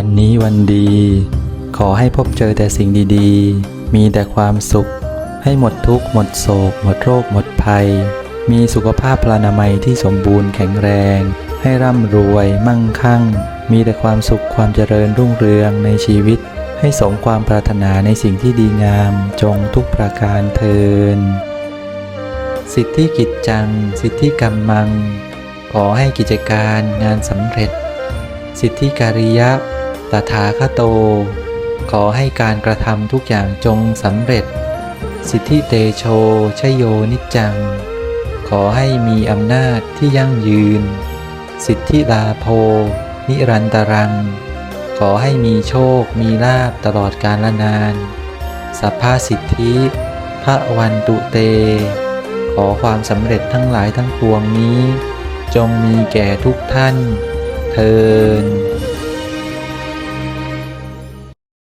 วันนี้วันดี ขอให้พบเจอแต่สิ่งดีๆ มีแต่ความสุข ให้หมดทุกข์หมดโศก หมดโรค หมดภัย มีสุขภาพพลานามัยที่สมบูรณ์แข็งแรง ให้ร่ำรวยมั่งคั่ง มีแต่ความสุขความเจริญรุ่งเรืองในชีวิต ให้สมความปรารถนาในสิ่งที่ดีงามจงทุกประการเทินสิทธิกิจจัง สิทธิกรรมัง ขอให้กิจการงานสำเร็จ สิทธิการิยะ ตถาคโต ขอให้การกระทำทุกอย่างจงสำเร็จ สิทธิเตโชชโยนิจจัง ขอให้มีอำนาจที่ยั่งยืน สิทธิลาโภนิรันตรัง ขอให้มีโชคมีลาบตลอดกาลนาน สัพพาสิทธิพระวันตุเต ขอความสำเร็จทั้งหลายทั้งปวงนี้ จงมีแก่ทุกท่าน เทิน